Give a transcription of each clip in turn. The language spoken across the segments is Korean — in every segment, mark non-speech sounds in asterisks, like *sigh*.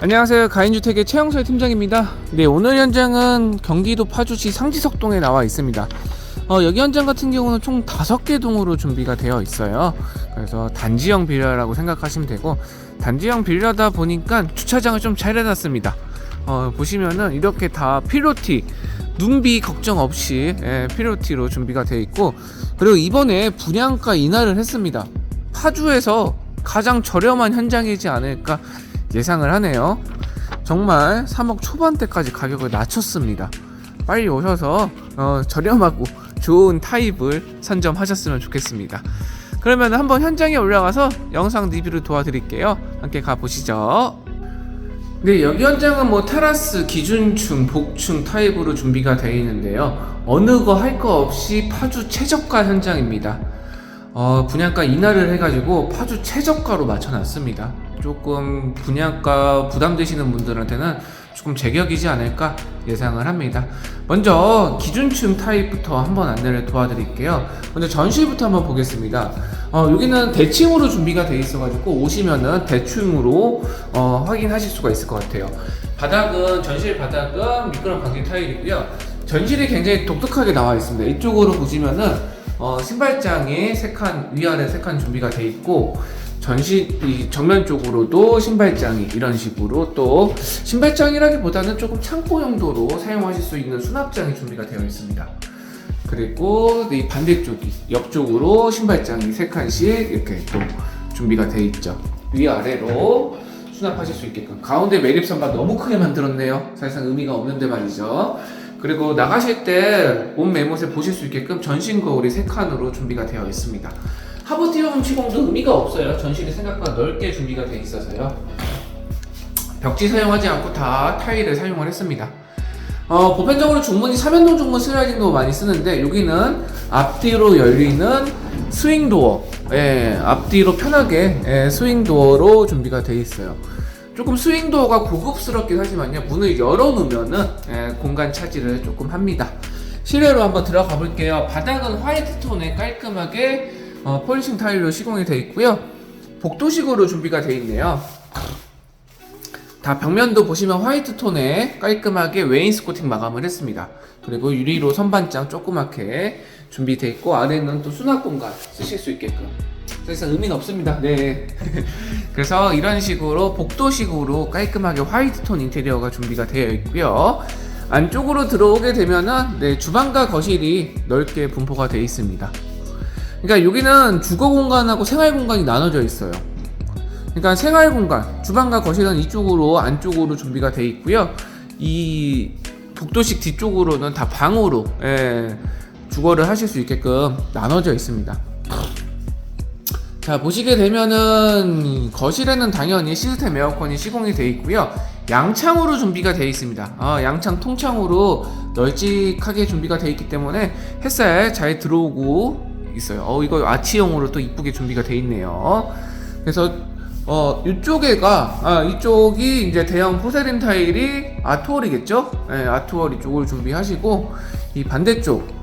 안녕하세요. 가인주택의 최영설 팀장입니다. 네, 오늘 현장은 경기도 파주시 상지석동에 나와 있습니다. 어, 여기 현장 같은 경우는 총 5개 동으로 준비가 되어 있어요. 그래서 단지형 빌라라고 생각하시면 되고, 단지형 빌라다 보니까 주차장을 좀 잘 해놨습니다. 어, 보시면은 이렇게 다 필로티, 눈비 걱정 없이 예, 필로티로 준비가 되어 있고, 그리고 이번에 분양가 인하를 했습니다. 파주에서 가장 저렴한 현장이지 않을까 예상을 하네요. 정말 3억 초반대까지 가격을 낮췄습니다. 빨리 오셔서 어, 저렴하고 좋은 타입을 선점하셨으면 좋겠습니다. 그러면 한번 현장에 올라가서 영상 리뷰를 도와드릴게요. 함께 가보시죠. 네, 여기 현장은 뭐 테라스, 기준층, 복층 타입으로 준비가 되어 있는데요. 어느 거 할 거 없이 파주 최저가 현장입니다. 어, 분양가 인하를 해가지고 파주 최저가로 맞춰놨습니다. 조금 분양가 부담되시는 분들한테는 조금 제격이지 않을까 예상을 합니다. 먼저 기준층 타입부터 한번 안내를 도와드릴게요. 먼저 전실부터 한번 보겠습니다. 어, 여기는 대칭으로 준비가 되어 있어가지고 오시면은 대충으로 어, 확인하실 수가 있을 것 같아요. 바닥은 전실 바닥은 미끄럼 방지 타일이고요. 전실이 굉장히 독특하게 나와 있습니다. 이쪽으로 보시면은 어, 신발장이 세칸 위아래 세 칸 준비가 되어 있고 전시 이 정면 쪽으로도 신발장이 이런 식으로 또 신발장이라기보다는 조금 창고 용도로 사용하실 수 있는 수납장이 준비가 되어 있습니다. 그리고 이 반대쪽이 옆쪽으로 신발장이 세 칸씩 이렇게 또 준비가 되어 있죠. 위아래로 수납하실 수 있게끔 가운데 매립선가 너무 크게 만들었네요. 사실상 의미가 없는데 말이죠. 그리고 나가실 때 옷 매못에 보실 수 있게끔 전신 거울이 세 칸으로 준비가 되어 있습니다. 하부티움 시공도 의미가 없어요. 전실이 생각보다 넓게 준비가 되어 있어서요. 벽지 사용하지 않고 다 타일을 사용을 했습니다. 어, 보편적으로 중문이 삼연동 중문 슬라이딩 도어 많이 쓰는데 여기는 앞뒤로 열리는 스윙 도어, 예, 앞뒤로 편하게 예, 스윙 도어로 준비가 되어 있어요. 조금 스윙 도어가 고급스럽긴 하지만요 문을 열어 놓으면은 예, 공간 차지를 조금 합니다. 실내로 한번 들어가 볼게요. 바닥은 화이트 톤에 깔끔하게 어, 폴리싱 타일로 시공이 되어 있고요. 복도식으로 준비가 되어 있네요. 다 벽면도 보시면 화이트 톤에 깔끔하게 웨인스코팅 마감을 했습니다. 그리고 유리로 선반장 조그맣게 준비되어 있고 아래는 또 수납 공간 쓰실 수 있게끔. 사실상 의미는 없습니다. 네. *laughs* 그래서 이런 식으로 복도식으로 깔끔하게 화이트 톤 인테리어가 준비가 되어 있고요. 안쪽으로 들어오게 되면은 네, 주방과 거실이 넓게 분포가 되어 있습니다. 그러니까 여기는 주거 공간하고 생활 공간이 나눠져 있어요. 그러니까 생활 공간, 주방과 거실은 이쪽으로 안쪽으로 준비가 되어 있고요. 이 복도식 뒤쪽으로는 다 방으로 예, 주거를 하실 수 있게끔 나눠져 있습니다. 자 보시게 되면은 거실에는 당연히 시스템 에어컨이 시공이 되어 있고요. 양창으로 준비가 되어 있습니다. 아, 양창 통창으로 널찍하게 준비가 되어 있기 때문에 햇살 잘 들어오고 있어요. 어 이거 아치형으로 또 이쁘게 준비가 되어 있네요. 그래서 어 이쪽에가 아 이쪽이 이제 대형 포세린 타일이 아트월이겠죠? 네, 아트월 이쪽을 준비하시고 이 반대쪽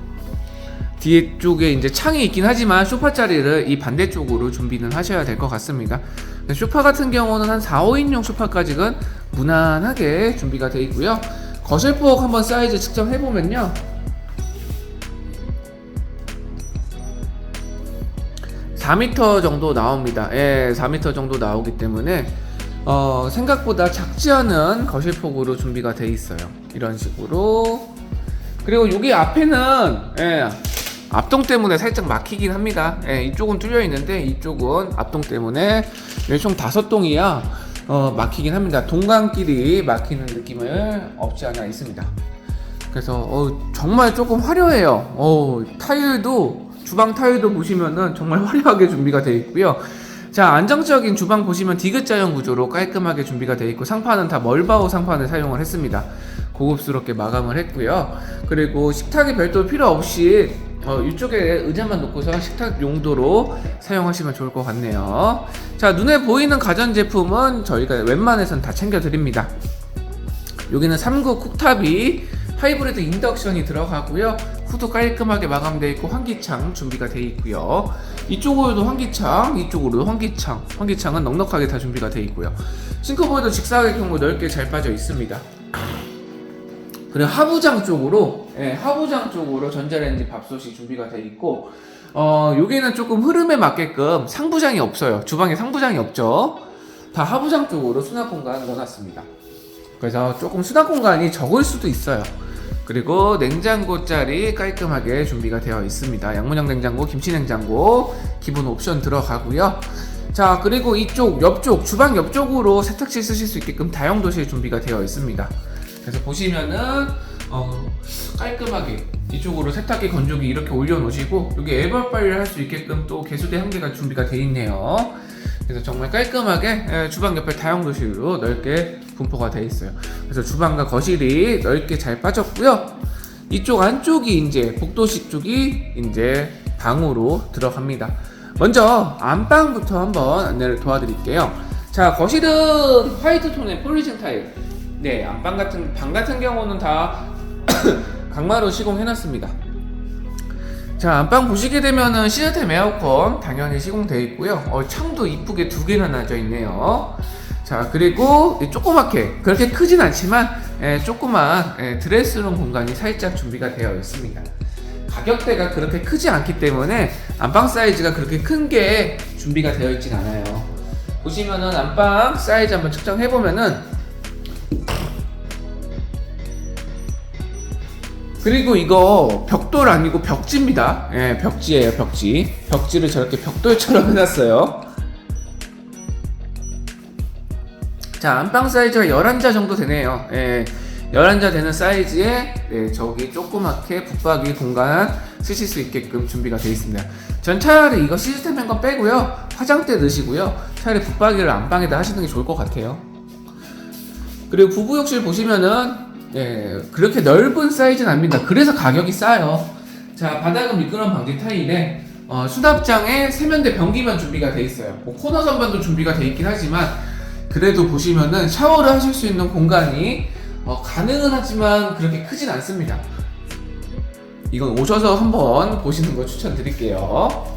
뒤에 쪽에 이제 창이 있긴 하지만 소파 자리를 이 반대쪽으로 준비는 하셔야 될 것 같습니다. 소파 같은 경우는 한 4, 5인용 소파까지는 무난하게 준비가 되어 있고요. 거실폭 한번 사이즈 측정해 보면요. 4m 정도 나옵니다. 예, 4m 정도 나오기 때문에 어, 생각보다 작지 않은 거실폭으로 준비가 돼 있어요. 이런 식으로. 그리고 여기 앞에는 예, 앞동 때문에 살짝 막히긴 합니다. 예, 이쪽은 뚫려 있는데 이쪽은 앞동 때문에 여기 총 다섯 동이야 어, 막히긴 합니다. 동강길이 막히는 느낌을 없지 않아 있습니다. 그래서 어, 정말 조금 화려해요. 어, 타일도 주방 타일도 보시면은 정말 *laughs* 화려하게 준비가 되어 있고요. 자 안정적인 주방 보시면 디귿자형 구조로 깔끔하게 준비가 되어 있고 상판은 다 멀바우 상판을 사용을 했습니다. 고급스럽게 마감을 했고요. 그리고 식탁이 별도 필요 없이 어, 이쪽에 의자만 놓고서 식탁 용도로 사용하시면 좋을 것 같네요. 자 눈에 보이는 가전 제품은 저희가 웬만해선 다 챙겨 드립니다. 여기는 3구 쿡탑이 하이브리드 인덕션이 들어가고요. 후드 깔끔하게 마감되어 있고 환기창 준비가 되어 있고요. 이쪽으로도 환기창, 이쪽으로도 환기창. 환기창은 넉넉하게 다 준비가 되어 있고요. 싱크볼도 직사각형으로 넓게 잘 빠져 있습니다. 그리고 하부장 쪽으로 예, 하부장 쪽으로 전자레인지 밥솥이 준비가 되어 있고 어 여기는 조금 흐름에 맞게끔 상부장이 없어요. 주방에 상부장이 없죠. 다 하부장 쪽으로 수납 공간 넣어놨습니다. 그래서 조금 수납 공간이 적을 수도 있어요. 그리고 냉장고 자리 깔끔하게 준비가 되어 있습니다. 양문형 냉장고, 김치 냉장고 기본 옵션 들어가고요. 자 그리고 이쪽 옆쪽 주방 옆쪽으로 세탁실 쓰실 수 있게끔 다용도실 준비가 되어 있습니다. 그래서 보시면은 어, 깔끔하게 이쪽으로 세탁기 건조기 이렇게 올려놓으시고 여기 에버 빨리를 할 수 있게끔 또 개수대 한 개가 준비가 되어 있네요. 그래서 정말 깔끔하게 예, 주방 옆에 다용도실로 넓게 분포가 되어 있어요. 그래서 주방과 거실이 넓게 잘 빠졌고요. 이쪽 안쪽이 이제 복도식 쪽이 이제 방으로 들어갑니다. 먼저 안방부터 한번 안내를 도와드릴게요. 자 거실은 화이트 톤의 폴리징 타일. 네 안방 같은 방 같은 경우는 다 *coughs* 강마루 시공해놨습니다. 자 안방 보시게 되면은 시스템 에어컨 당연히 시공되어 있고요. 어, 창도 이쁘게 두 개나 나져 있네요. 자 그리고 이 조그맣게 그렇게 크진 않지만 예, 조그만 예, 드레스룸 공간이 살짝 준비가 되어 있습니다. 가격대가 그렇게 크지 않기 때문에 안방 사이즈가 그렇게 큰 게 준비가 되어 있진 않아요. 보시면은 안방 사이즈 한번 측정해 보면은 그리고 이거 벽돌 아니고 벽지입니다. 예, 벽지예요, 벽지. 벽지를 저렇게 벽돌처럼 해놨어요. 자, 안방 사이즈가 11자 정도 되네요. 예, 11자 되는 사이즈에 네, 저기 조그맣게 붙박이 공간 쓰실 수 있게끔 준비가 되어 있습니다. 전 차라리 이거 시스템 행건 빼고요. 화장대 넣으시고요. 차라리 붙박이를 안방에다 하시는 게 좋을 것 같아요. 그리고 부부 욕실 보시면은 예, 그렇게 넓은 사이즈는 아닙니다. 그래서 가격이 싸요. 자, 바닥은 미끄럼 방지 타일에 어, 수납장에 세면대 변기만 준비가 돼 있어요. 뭐 코너 선반도 준비가 돼 있긴 하지만 그래도 보시면은 샤워를 하실 수 있는 공간이 어, 가능은 하지만 그렇게 크진 않습니다. 이건 오셔서 한번 보시는 거 추천드릴게요.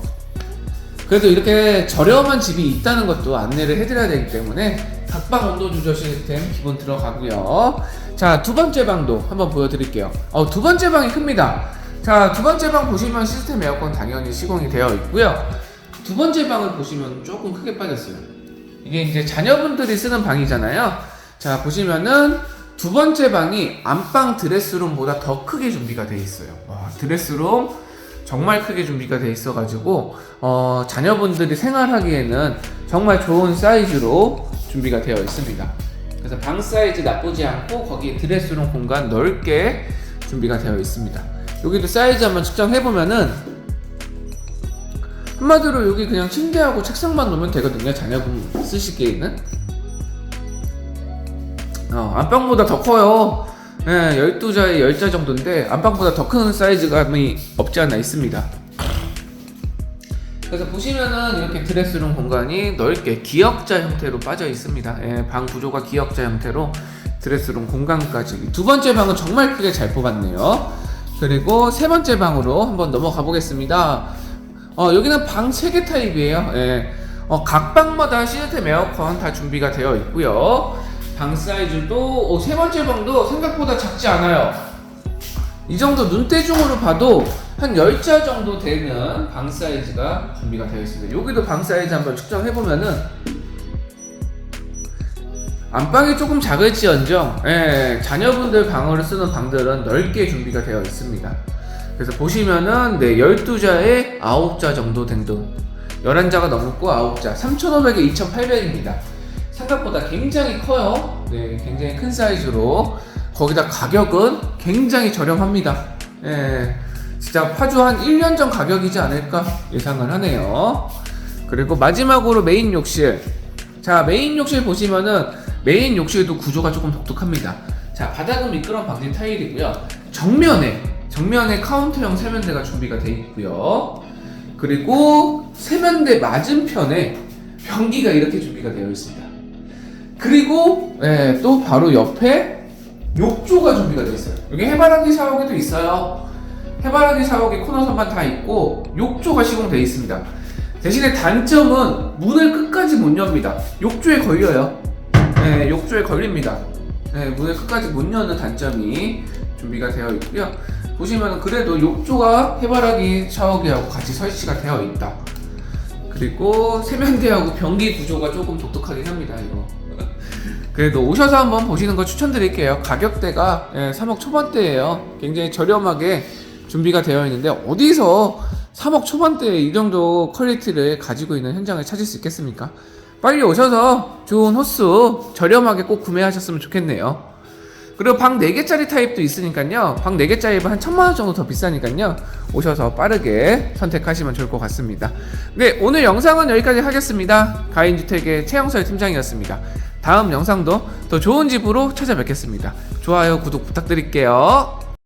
그래도 이렇게 저렴한 집이 있다는 것도 안내를 해드려야 되기 때문에 각방 온도 조절 시스템 기본 들어가고요. 자, 두 번째 방도 한번 보여드릴게요. 어, 두 번째 방이 큽니다. 자, 두 번째 방 보시면 시스템 에어컨 당연히 시공이 되어 있고요. 두 번째 방을 보시면 조금 크게 빠졌어요. 이게 이제 자녀분들이 쓰는 방이잖아요. 자, 보시면은 두 번째 방이 안방 드레스룸보다 더 크게 준비가 되어 있어요. 와, 드레스룸 정말 크게 준비가 되어 있어가지고 어, 자녀분들이 생활하기에는 정말 좋은 사이즈로 준비가 되어 있습니다. 그래서 방 사이즈 나쁘지 않고 거기에 드레스룸 공간 넓게 준비가 되어 있습니다. 여기도 사이즈 한번 측정해 보면은 한마디로 여기 그냥 침대하고 책상만 놓으면 되거든요. 자녀분 쓰시기에는. 어, 안방보다 더 커요. 예, 12자에 10자 정도인데 안방보다 더 큰 사이즈감이 없지 않아 있습니다. 그래서 보시면은 이렇게 드레스룸 공간이 넓게 기역자 형태로 빠져 있습니다. 예, 방 구조가 기역자 형태로 드레스룸 공간까지 두 번째 방은 정말 크게 잘 뽑았네요. 그리고 세 번째 방으로 한번 넘어가 보겠습니다. 어, 여기는 방 3개 타입이에요. 예. 어, 각 방마다 시스템 에어컨 다 준비가 되어 있고요. 방 사이즈도 어, 세 번째 방도 생각보다 작지 않아요. 이 정도 눈대중으로 봐도 한 10자 정도 되는 방 사이즈가 준비가 되어 있습니다. 여기도 방 사이즈 한번 측정해 보면은 안방이 조금 작을지언정 예, 자녀분들 방으로 쓰는 방들은 넓게 준비가 되어 있습니다. 그래서 보시면은 네, 12자에 9자 정도 된동 11자가 넘고 9자 3,500에 2,800입니다. 생각보다 굉장히 커요. 네, 굉장히 큰 사이즈로 거기다 가격은 굉장히 저렴합니다. 예, 진짜 파주 한 1년 전 가격이지 않을까 예상을 하네요. 그리고 마지막으로 메인 욕실. 자, 메인 욕실 보시면은 메인 욕실도 구조가 조금 독특합니다. 자, 바닥은 미끄럼 방지 타일이고요. 정면에 정면에 카운터형 세면대가 준비가 되어 있고요. 그리고 세면대 맞은편에 변기가 이렇게 준비가 되어 있습니다. 그리고 예, 또 바로 옆에 욕조가 준비가 되어 있어요. 여기 해바라기 샤워기도 있어요. 해바라기 샤워기 코너 선반 다 있고 욕조가 시공되어 있습니다. 대신에 단점은 문을 끝까지 못 엽니다. 욕조에 걸려요. 네, 욕조에 걸립니다. 네, 문을 끝까지 못 여는 단점이 준비가 되어 있고요. 보시면 그래도 욕조가 해바라기 샤워기하고 같이 설치가 되어 있다. 그리고 세면대하고 변기 구조가 조금 독특하긴 합니다. 이거. *laughs* 그래도 오셔서 한번 보시는 거 추천드릴게요. 가격대가 예, 3억 초반대예요. 굉장히 저렴하게 준비가 되어 있는데 어디서 3억 초반대에 이 정도 퀄리티를 가지고 있는 현장을 찾을 수 있겠습니까? 빨리 오셔서 좋은 호수 저렴하게 꼭 구매하셨으면 좋겠네요. 그리고 방 4개짜리 타입도 있으니까요. 방 4개짜리면 한 천만 원 정도 더 비싸니까요. 오셔서 빠르게 선택하시면 좋을 것 같습니다. 네, 오늘 영상은 여기까지 하겠습니다. 가인주택의 최영설 팀장이었습니다. 다음 영상도 더 좋은 집으로 찾아뵙겠습니다. 좋아요, 구독 부탁드릴게요.